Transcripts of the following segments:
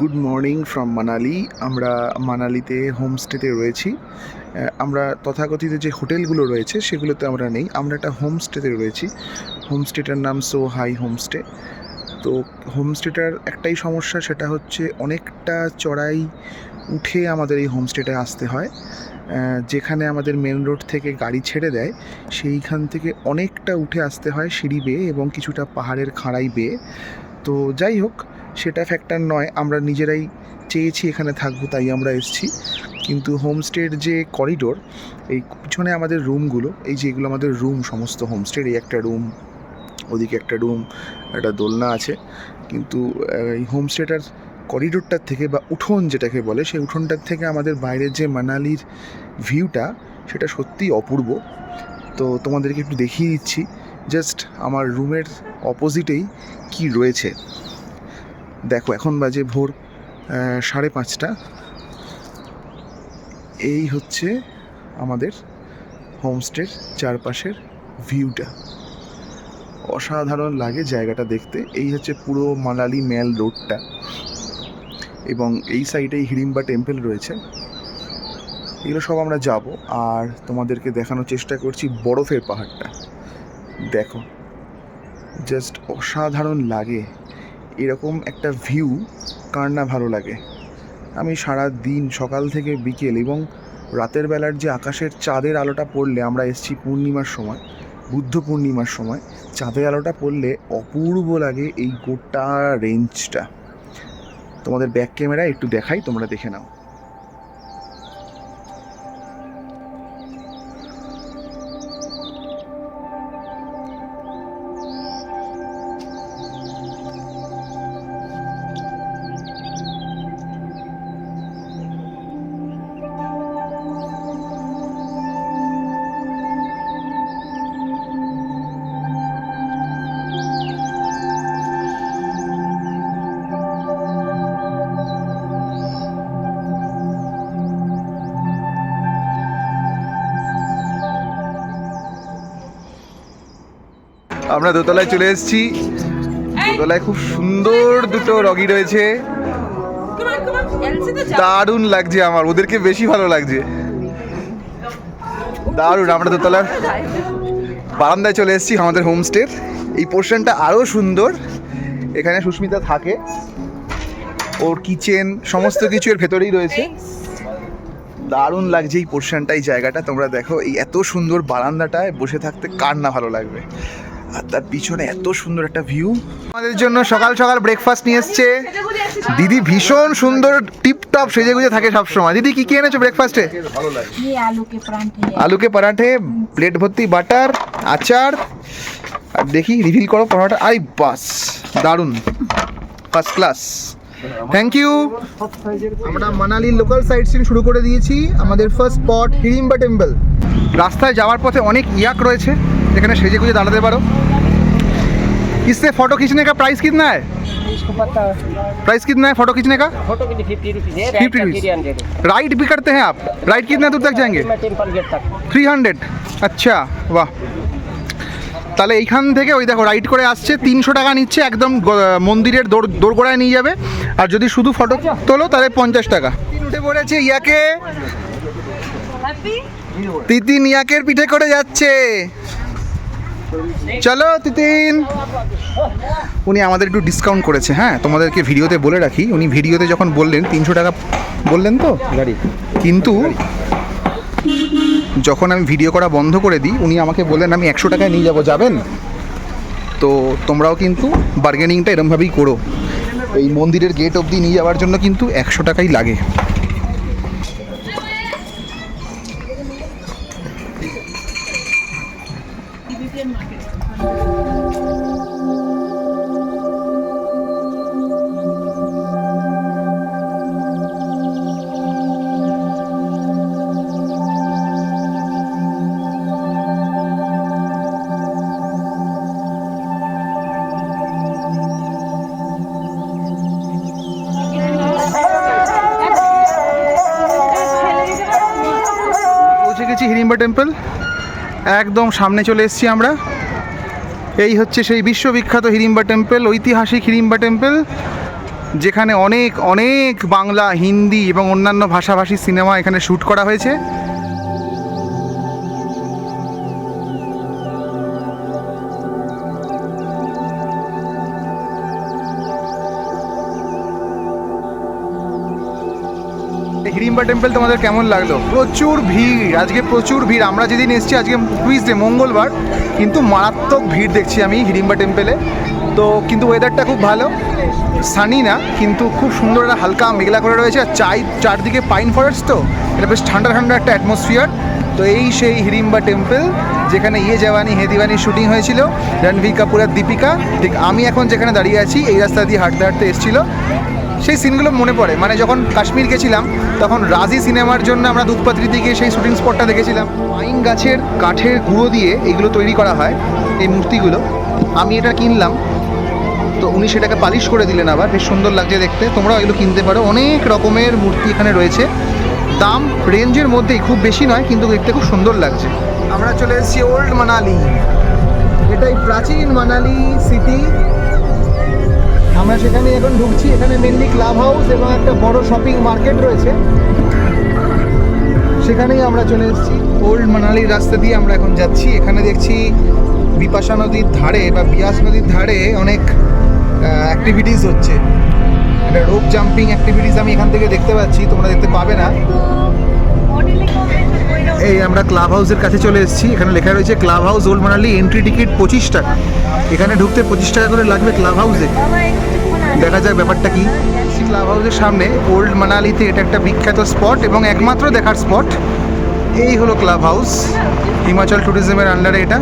Good morning from Manali আমরা মানালিতে হোমস্টেতে রয়েছি। আমরা তথাকথিত যে হোটেলগুলো রয়েছে, সেগুলোতে আমরা নেই। আমরা একটা হোমস্টেতে রয়েছি। হোমস্টেটার নাম সো হাই হোমস্টে তো হোমস্টেটার একটাই সমস্যা, সেটা হচ্ছে অনেকটা চড়াই উঠে আমাদের এই হোমস্টেটায় আসতে হয়। যেখানে আমাদের মেন রোড থেকে গাড়ি ছেড়ে দেয়, সেইখান থেকে অনেকটা উঠে আসতে হয় সিঁড়ি বেয়ে এবং কিছুটা পাহাড়ের খাঁড়াই বেয়ে। তো যাই হোক সেটা ফ্যাক্টর নয়, আমরা নিজেরাই চেয়েছি এখানে থাকব, তাই আমরা এসেছি। কিন্তু হোমস্টের যে করিডোর এই পিছনে আমাদের রুমগুলো এই যে এগুলো আমাদের রুম সমস্ত হোমস্টের এই একটা রুম ওদিকে একটা রুম একটা দোলনা আছে। কিন্তু এই হোমস্টেটার করিডোরটার থেকে বা উঠোন যেটাকে বলে, সেই উঠোনটার থেকে আমাদের বাইরের যে মানালির ভিউটা সেটা সত্যিই অপূর্ব। তো তোমাদেরকে একটু দেখিয়ে দিচ্ছি জাস্ট আমার রুমের অপোজিটেই কি রয়েছে। দেখো, এখন বাজে ভোর সাড়ে পাঁচটা। এই হচ্ছে আমাদের হোমস্টের চারপাশের ভিউটা। অসাধারণ লাগে জায়গাটা দেখতে। এই হচ্ছে পুরো মানালি ম্যাল রোডটা। এবং এই সাইডেই হিড়িম্বা টেম্পল রয়েছে। এগুলো সব আমরা যাব আর তোমাদেরকে দেখানোর চেষ্টা করছি বরফের পাহাড়টা। দেখো জাস্ট অসাধারণ লাগে। এরকম একটা ভিউ কার না ভালো লাগে। আমি সারা দিন সকাল থেকে বিকেল এবং রাতের বেলার যে আকাশের চাঁদের আলোটা পড়লে আমরা এসছি পূর্ণিমার সময়, বুদ্ধ পূর্ণিমার সময়, চাঁদের আলোটা পড়লে অপূর্ব লাগে এই গোটা রেঞ্জটা তোমাদের ব্যাক ক্যামেরায় একটু দেখাই, তোমরা দেখে নাও। আমরা দোতলায় চলে এসেছি। দোতলায় খুব সুন্দর দুটো রগি রয়েছে। দারুণ লাগছে আমার, ওদেরকে বেশি ভালো লাগছে। দারুণ, আমরা দোতলার বারান্দায় চলে এসেছি আমাদের হোমস্টের। এই পোর্শনটা আরও সুন্দর। এখানে সুস্মিতা থাকে। ওর কিচেন, সমস্ত কিছু এর ভেতরেই রয়েছে। দারুণ লাগছে এই পোর্শনটা, এই জায়গাটা। তোমরা দেখো, এই এত সুন্দর বারান্দাটায় বসে থাকতে কার না ভালো লাগবে। আর তার পিছনে এত সুন্দর একটা ভিউ আমাদের জন্য সকাল সকাল ব্রেকফাস্ট নিয়ে এসছে। দিদি ভীষণ সুন্দর টিপটপ সেজে গুজে থাকে সবসময়। দিদি কি কি এনেছো ব্রেকফাস্টে আলুকে পরাঠে প্লেট ভর্তি বাটার আচার। আর দেখি রিভিল করো পরোটা আই বাস দারুণ। ফার্স্ট ক্লাস থ্যাংক ইউ আমরা মানালির লোকাল সাইট সিন শুরু করে দিয়েছি। আমাদের ফার্স্ট স্পট হিড়িম্বা টেম্পল রাস্তায় যাওয়ার পথে অনেক ইয়াক রয়েছে এখানে সেজে গুজে দাঁড়াতে পারো इससे फोटो खींचने का प्राइस कितना है इसको पता प्राइस कितना है फोटो खींचने का फोटो के लिए फिफ्टी रुपीज है 50 राइट का rupees। थ्री हंड्रेड राइड भी करते हैं आप राइड कितने दूर तक जाएंगे मैं टेम्पल गेट तक থ্রি হান্ড্রেড আচ্ছা বাহ তাহলে এইখান থেকে ওই দেখো রাইড করে আসছে তিনশো টাকা নিচ্ছে একদম গ- মন্দিরের দোর দোরগোড়ায় নিয়ে যাবে আর যদি শুধু ফটো তোলো তাহলে পঞ্চাশ টাকা উঠে পড়েছে ইয়াকে তিতিন ইয়াকের পিঠে করে যাচ্ছে। চলো তিতিন। উনি আমাদের একটু ডিসকাউন্ট করেছে হ্যাঁ? তোমাদেরকে ভিডিওতে বলে রাখি উনি ভিডিওতে যখন বললেন তিনশো টাকা বললেন তো? গাড়ি। কিন্তু যখন আমি ভিডিও করা বন্ধ করে দিই উনি আমাকে বললেন আমি একশো টাকায় নিয়ে যাব যাবেন? তো তোমরাও কিন্তু বার্গেনিংটা এরমভাবেই করো। এই মন্দিরের গেট অবধি নিয়ে যাওয়ার জন্য কিন্তু একশো টাকাই লাগে। হিড়িম্বা টেম্পল। একদম সামনে চলে এসেছি আমরা। এই হচ্ছে সেই বিশ্ববিখ্যাত হিড়িম্বা টেম্পল, ঐতিহাসিক হিড়িম্বা টেম্পল, যেখানে অনেক অনেক বাংলা, হিন্দি এবং অন্যান্য ভাষাভাষী সিনেমা এখানে শ্যুট করা হয়েছে। হিড়িম্বা টেম্পল তোমাদের কেমন লাগল? প্রচুর ভিড়, আজকে প্রচুর ভিড়। আমরা যেদিন এসেছি আজকে টুইসডে, মঙ্গলবার, কিন্তু মারাত্মক ভিড় দেখছি আমি হিড়িম্বা টেম্পলে। তো কিন্তু ওয়েদারটা খুব ভালো সানি না, কিন্তু খুব সুন্দর একটা হালকা মেঘলা করে রয়েছে। আর চাই, চারদিকে পাইন ফরেস্ট তো, এটা বেশ ঠান্ডা ঠান্ডা একটা অ্যাটমসফিয়ার তো এই সেই হিড়িম্বা টেম্পল, যেখানে ইয়ে জওয়ানি, হে দিওয়ানি শুটিং হয়েছিল, রণবীর কাপুর আর দীপিকা। ঠিক আমি এখন যেখানে দাঁড়িয়ে আছি, এই রাস্তা দিয়ে হাঁটতে হাঁটতে এসেছিল। সেই সিনগুলো মনে পড়ে। মানে যখন কাশ্মীর গেছিলাম, তখন রাজি সিনেমার জন্য আমরা দুধপাত্রি দিকে সেই শুটিং স্পটটা দেখেছিলাম। পাইন গাছের কাঠের গুঁড়ো দিয়ে এগুলো তৈরি করা হয়, এই মূর্তিগুলো। আমি এটা কিনলাম, তো উনি সেটাকে পালিশ করে দিলেন আবার। বেশ সুন্দর লাগছে দেখতে। তোমরাও এগুলো কিনতে পারো। অনেক রকমের মূর্তি এখানে রয়েছে। দাম রেঞ্জের মধ্যেই, খুব বেশি নয়, কিন্তু দেখতে খুব সুন্দর লাগছে। আমরা চলে এসেছি ওল্ড মানালি। এটাই প্রাচীন মানালি সিটি। আমরা সেখানে এখন ঢুকছি এখানে মেনলি ক্লাব হাউস এবং একটা বড় শপিং মার্কেট রয়েছে। সেখানেই আমরা চলে এসেছি। ওল্ড মানালির রাস্তা দিয়ে আমরা এখন যাচ্ছি। এখানে দেখছি বিপাশা নদীর ধারে বা বিয়াস নদীর ধারে অনেক অ্যাক্টিভিটিস হচ্ছে। একটা রোপ জাম্পিং অ্যাক্টিভিটিস আমি এখান থেকে দেখতে পাচ্ছি তোমরা দেখতে পাবে না। এই আমরা ক্লাব হাউসের কাছে চলে এসেছি। এখানে লেখা রয়েছে club house old Manali entry ticket পঁচিশ টাকা। এখানে ঢুকতে পঁচিশ টাকা করে লাগবে ক্লাব হাউসে দেখা যাক ব্যাপারটা কি। ক্লাব হাউসের সামনে ওল্ড মানালিতে এটা একটা বিখ্যাত স্পট এবং একমাত্র দেখার স্পট। এই হলো ক্লাব হাউস হিমাচল ট্যুরিজমের আন্ডারে এটা।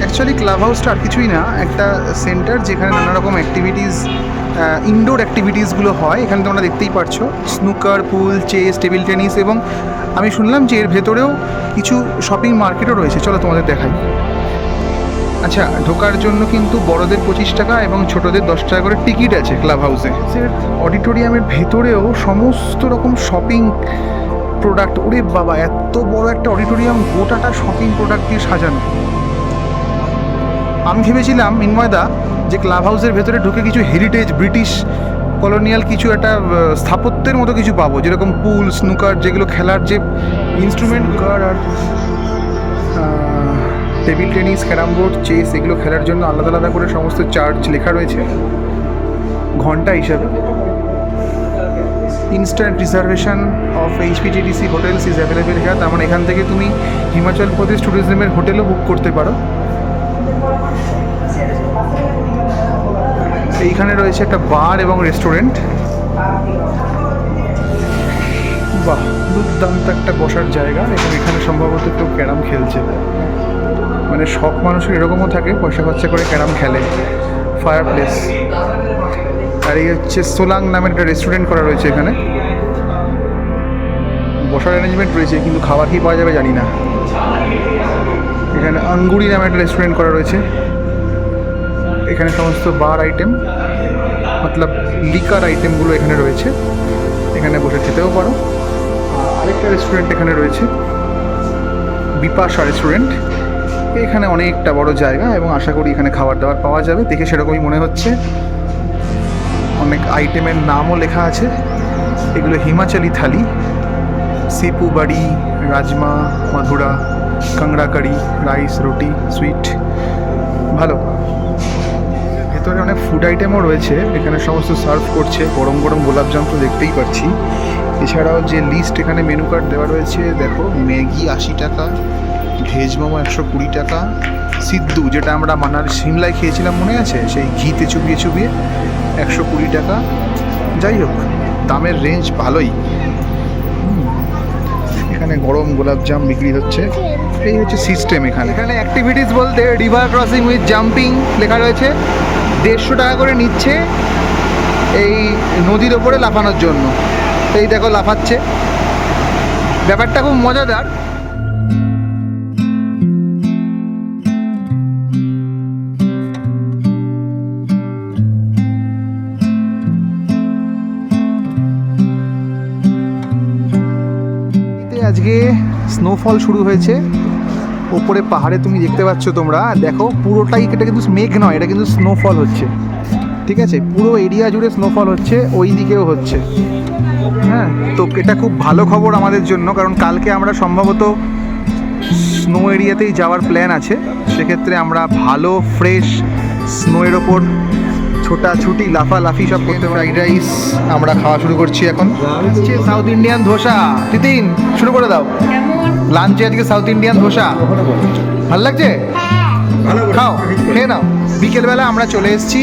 অ্যাকচুয়ালি ক্লাব হাউসটা আর কিছুই না। একটা সেন্টার যেখানে নানা রকম অ্যাক্টিভিটিস ইনডোর অ্যাক্টিভিটিসগুলো হয় এখানে তোমরা দেখতেই পারছ। Snooker pool chess table tennis এবং আমি শুনলাম যে এর ভেতরেও কিছু শপিং মার্কেটও রয়েছে। চলো তোমাদের দেখাই। আচ্ছা ঢোকার জন্য কিন্তু বড়দের পঁচিশ টাকা এবং ছোটদের দশ টাকা করে টিকিট আছে ক্লাব হাউসে অডিটোরিয়ামের ভেতরেও সমস্ত রকম শপিং প্রোডাক্ট ওরে বাবা এত বড় একটা অডিটোরিয়াম গোটাটা শপিং প্রোডাক্ট দিয়ে সাজানো। আমি ভেবেছিলাম মিনময়দা যে ক্লাব হাউসের ভেতরে ঢুকে কিছু হেরিটেজ ব্রিটিশ কলোনিয়াল কিছু একটা স্থাপত্যের মতো কিছু পাবো। যেরকম পুল স্নুকার যেগুলো খেলার যে ইনস্ট্রুমেন্ট আর table tennis carrom board chess এগুলো খেলার জন্য আলাদা আলাদা করে সমস্ত চার্জ লেখা রয়েছে। ঘণ্টা হিসাবে। Instant reservation of HPTDC hotels is available here তার মানে এখান থেকে তুমি হিমাচল প্রদেশ ট্যুরিজমের হোটেলও বুক করতে পারো। এইখানে রয়েছে একটা বার এবং রেস্টুরেন্ট। বাহ, দুর্দান্ত একটা বসার জায়গা। এবং এখানে সম্ভবত কেউ ক্যারাম খেলছে। মানে সব মানুষের এরকমও থাকে, পয়সা খরচা করে ক্যারাম খেলে। ফায়ার প্লেস আর এই হচ্ছে সোলাং নামের একটা রেস্টুরেন্ট করা রয়েছে এখানে। বসার অ্যারেঞ্জমেন্ট রয়েছে, কিন্তু খাবার কি পাওয়া যাবে জানি না। এখানে আঙ্গুরি নামে একটা রেস্টুরেন্ট করা রয়েছে। এখানে সমস্ত বার আইটেম মতলব লিকার আইটেমগুলো এখানে রয়েছে। এখানে বসে খেতেও পারো। আরেকটা রেস্টুরেন্ট এখানে রয়েছে বিপাশা রেস্টুরেন্ট এখানে অনেকটা বড় জায়গা এবং আশা করি এখানে খাবার দাবার পাওয়া যাবে। দেখে সেরকমই মনে হচ্ছে। অনেক আইটেমের নামও লেখা আছে। এগুলো হিমাচলি থালি সিপু বাড়ি রাজমা মাধুরা কাংড়া কারি, রাইস, রুটি সুইট ভালো। ভেতরে অনেক ফুড আইটেমও রয়েছে, এখানে সমস্ত সার্ভ করছে, গরম গরম গোলাপজাম তো দেখতেই পাচ্ছি। এছাড়াও যে লিস্ট এখানে মেনু কার্ড দেওয়া রয়েছে, দেখো, ম্যাগি আশি টাকা, ভেজ মোমো একশো কুড়ি টাকা, সিদ্ধু, যেটা আমরা মানার সিমলায় খেয়েছিলাম, মনে আছে? সেই ঘিতে চুবিয়ে চুবিয়ে একশো কুড়ি টাকা। যাই হোক, দামের রেঞ্জ ভালোই। এখানে গরম গোলাপজাম বিক্রি হচ্ছে। এই হচ্ছে সিস্টেম এখানে। এখানে অ্যাক্টিভিটিস বলতে রিভার ক্রসিং উইথ জাম্পিং লেখা রয়েছে। দেড়শো টাকা করে নিচ্ছে এই নদীর ওপরে লাফানোর জন্য। এই দেখো লাফাচ্ছে। ব্যাপারটা খুব মজাদার। আজকে স্নোফল শুরু হয়েছে। ওপরে পাহাড়ে তুমি দেখতে পাচ্ছ তোমরা। দেখো, পুরোটাই এটা কিন্তু মেঘ নয়, এটা কিন্তু স্নোফল হচ্ছে। ঠিক আছে? পুরো এরিয়া জুড়ে স্নোফল হচ্ছে ওই দিকেও হচ্ছে। হ্যাঁ তো এটা খুব ভালো খবর আমাদের জন্য, কারণ কালকে আমরা সম্ভবত স্নো এরিয়াতেই যাওয়ার প্ল্যান আছে। সেক্ষেত্রে আমরা ভালো ফ্রেশ স্নোয়ের ওপর ছোটাছুটি লাফালাফি সব করতে ফ্রাইড রাইস আমরা খাওয়া শুরু করছি এখন। South Indian dosa. তিতিন শুরু করে দাও। লাঞ্চে আজকে সাউথ ইন্ডিয়ান ধোসা। ভালো লাগছে? খাও খেয়ে নাও। বিকেলবেলা আমরা চলে এসেছি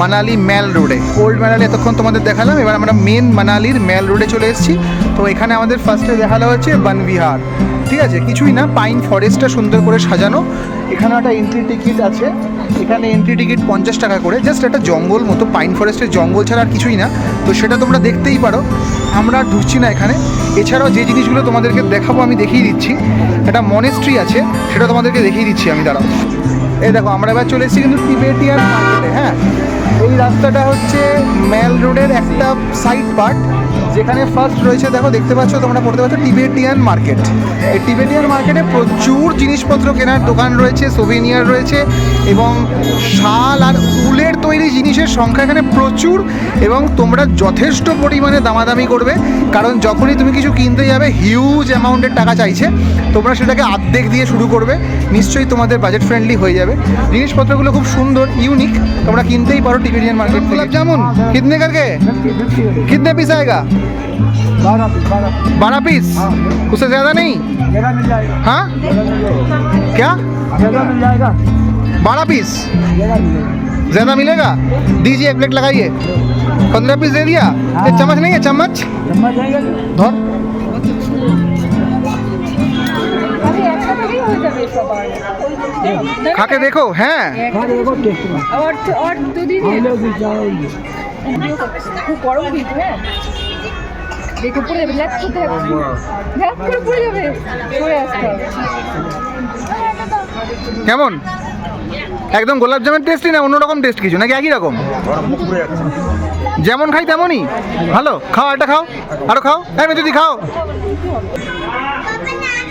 মানালি ম্যাল রোডে। ওল্ড মানালি এতক্ষণ তোমাদের দেখালাম এবার আমরা মেন মানালির ম্যাল রোডে চলে এসেছি। তো এখানে আমাদের ফার্স্টে দেখাল হচ্ছে বনবিহার। ঠিক আছে কিছুই না পাইন ফরেস্টটা সুন্দর করে সাজানো। এখানে একটা এন্ট্রি টিকিট আছে। এখানে এন্ট্রি টিকিট পঞ্চাশ টাকা করে জাস্ট একটা জঙ্গল মতো পাইন ফরেস্টের জঙ্গল ছাড়া আর কিছুই না। তো সেটা তোমরা দেখতেই পারো। আমরা ঢুকছি না এখানে। এছাড়াও যে জিনিসগুলো তোমাদেরকে দেখাবো, আমি দেখিয়ে দিচ্ছি। একটা মনেস্ট্রি আছে, সেটা তোমাদেরকে দেখিয়ে দিচ্ছি আমি, দাঁড়াও। এই দেখো, আমরা এবার চলে এসেছি কিন্তু টিবেটিয়ান মার্কেটে হ্যাঁ। এই রাস্তাটা হচ্ছে ম্যাল রোডের একটা সাইড পার্ট যেখানে ফার্স্ট রয়েছে, দেখো, দেখতে পাচ্ছ, তোমরা পড়তে পারছ টিবেটিয়ান মার্কেট এই টিবেটিয়ান মার্কেটে প্রচুর জিনিসপত্র কেনার দোকান রয়েছে সোভেনিয়ার রয়েছে এবং শাল আর উলের তৈরি জিনিসের সংখ্যা এখানে প্রচুর এবং তোমরা যথেষ্ট পরিমাণে দামাদামি করবে। কারণ যখনই তুমি কিছু কিনতে যাবে হিউজ অ্যামাউন্টের টাকা চাইছে, তোমরা সেটাকে আর্ধেক দিয়ে শুরু করবে। নিশ্চয়ই তোমাদের বাজেট ফ্রেন্ডলি হয়ে যাবে। জিনিসপত্রগুলো খুব সুন্দর ইউনিক তোমরা কিনতেই পারো টিবেটিয়ান মার্কেট গুলাব জামুন কিতনে কারকে কিতনে পিস আয়েগা बारह पीस हाँ। उससे ज़्यादा नहीं? मिल जाएगा। हाँ? क्या? मिल जाएगा। बारह पीस? ज़्यादा मिलेगा। दीजिए प्लेट लगाइए। पंद्रह पीस दे दिया? हाँ। ये चम्मच नहीं है? चम्मच? धर। खा के देखो हैं? और और दो दीजिए দেখে পড়ে যাবে ল্যাপ করতে হবে। ল্যাপ করে পড়ে যাবে। পড়ে আসতে হবে। কেমন? একদম গোলাপ জামের টেস্টই না অন্যরকম টেস্ট কিছু? নাকি একই রকম? যেমন খাই তেমনই। ভালো? খাও একটা খাও। আরও খাও? হ্যাঁ মেতুদি খাও।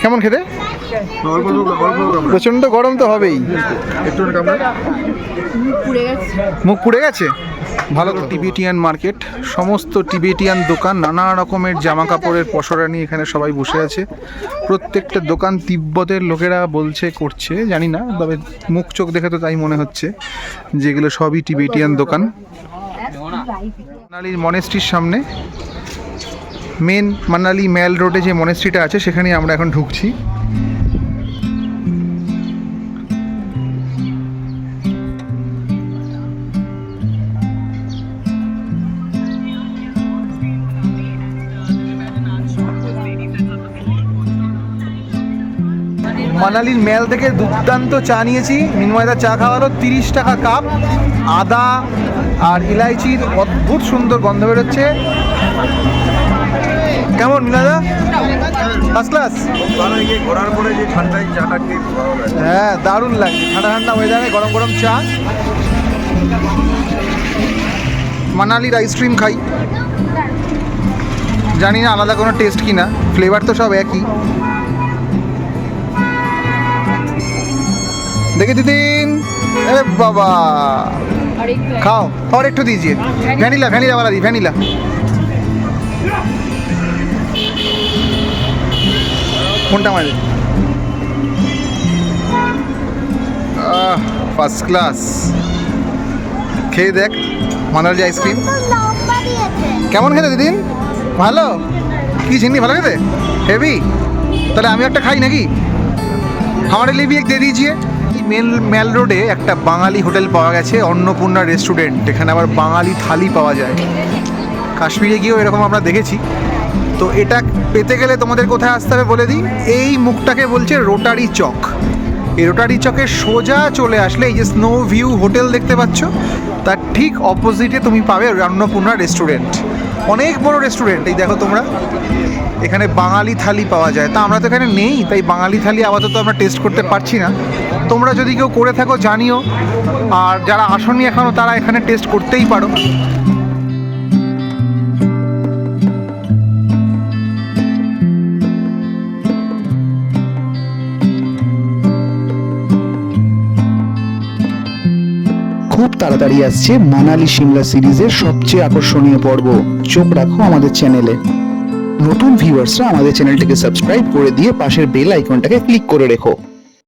কেমন খেতে? প্রচণ্ড গরম তো হবেই। মুখ পুড়ে গেছে? ভালো তো। টিবেটিয়ান মার্কেট সমস্ত টিবেটিয়ান দোকান নানা রকমের জামা কাপড়ের পসরা নিয়ে এখানে সবাই বসে আছে। প্রত্যেকটা দোকান তিব্বতের লোকেরা বলছে করছে জানি না তবে মুখ চোখ দেখে তো তাই মনে হচ্ছে যেগুলো সবই টিবেটিয়ান দোকান। মানালির মনেস্ট্রির সামনে মেন মানালি ম্যাল রোডে যে মনেস্ট্রিটা আছে সেখানে আমরা এখন ঢুকছি মানালির মেল থেকে দুর্দান্ত চা নিয়েছি মিনময়দা চা খাওয়ারও তিরিশ টাকা কাপ আদা আর ইলাইচির অদ্ভুত সুন্দর গন্ধ বেরোচ্ছে। কেমন, মিনাদা? ফার্স্ট ক্লাস ঘোরার পরে যে হ্যাঁ দারুণ লাগছে। ঠান্ডা ঠান্ডা ওয়েদারে গরম গরম চা। মানালির আইসক্রিম খাই। জানি না আলাদা কোনো টেস্ট কি না ফ্লেভার তো সব একই। দেখে দিদিন। বাবা! আর একটু খাও और একটু दीजिए ভ্যানিলা ভ্যানিলা वाला दी ভ্যানিলা কোনটা মারে ফার্স্ট ক্লাস খেয়ে দেখ মানালি আইসক্রিম কেমন খেতে দিদিন ভালো কি চিনি ভালো খেতে হেভি তাহলে আমি একটা খাই নাকি আমার লিবি এক দিয়ে দিয়েছিয়ে মেল মেল রোডে একটা বাঙালি হোটেল পাওয়া গেছে, অন্নপূর্ণা রেস্টুরেন্ট। এখানে আবার বাঙালি থালি পাওয়া যায়। কাশ্মীরে গিয়েও এরকম আমরা দেখেছি। তো এটা পেতে গেলে তোমাদের কোথায় আসতে হবে বলে দিই? এই মুখটাকে বলছে রোটারি চক। এই রোটারি চকের সোজা চলে আসলে এই যে স্নো ভিউ হোটেল দেখতে পাচ্ছ, তার ঠিক অপোজিটে তুমি পাবে অন্নপূর্ণা রেস্টুরেন্ট। অনেক বড় রেস্টুরেন্ট এই দেখো তোমরা। এখানে বাঙালি থালি পাওয়া যায়। তা আমরা তো এখানে নেই, তাই বাঙালি থালি আপাতত আমরা টেস্ট করতে পারছি না। তোমরা যদি কেউ করে থাকো, জানিও। আর যারা আসনি এখনও তারা এখানে টেস্ট করতেই পারো। তাড়াতাড়ি আসছে মানালি সিমলা সিরিজের সবচেয়ে আকর্ষণীয় পর্ব। চোখ রাখো আমাদের চ্যানেলে। নতুন ভিউয়ার্সরা আমাদের চ্যানেলটিকে সাবস্ক্রাইব করে দিয়ে পাশের বেল আইকনটাকে ক্লিক করে রেখো।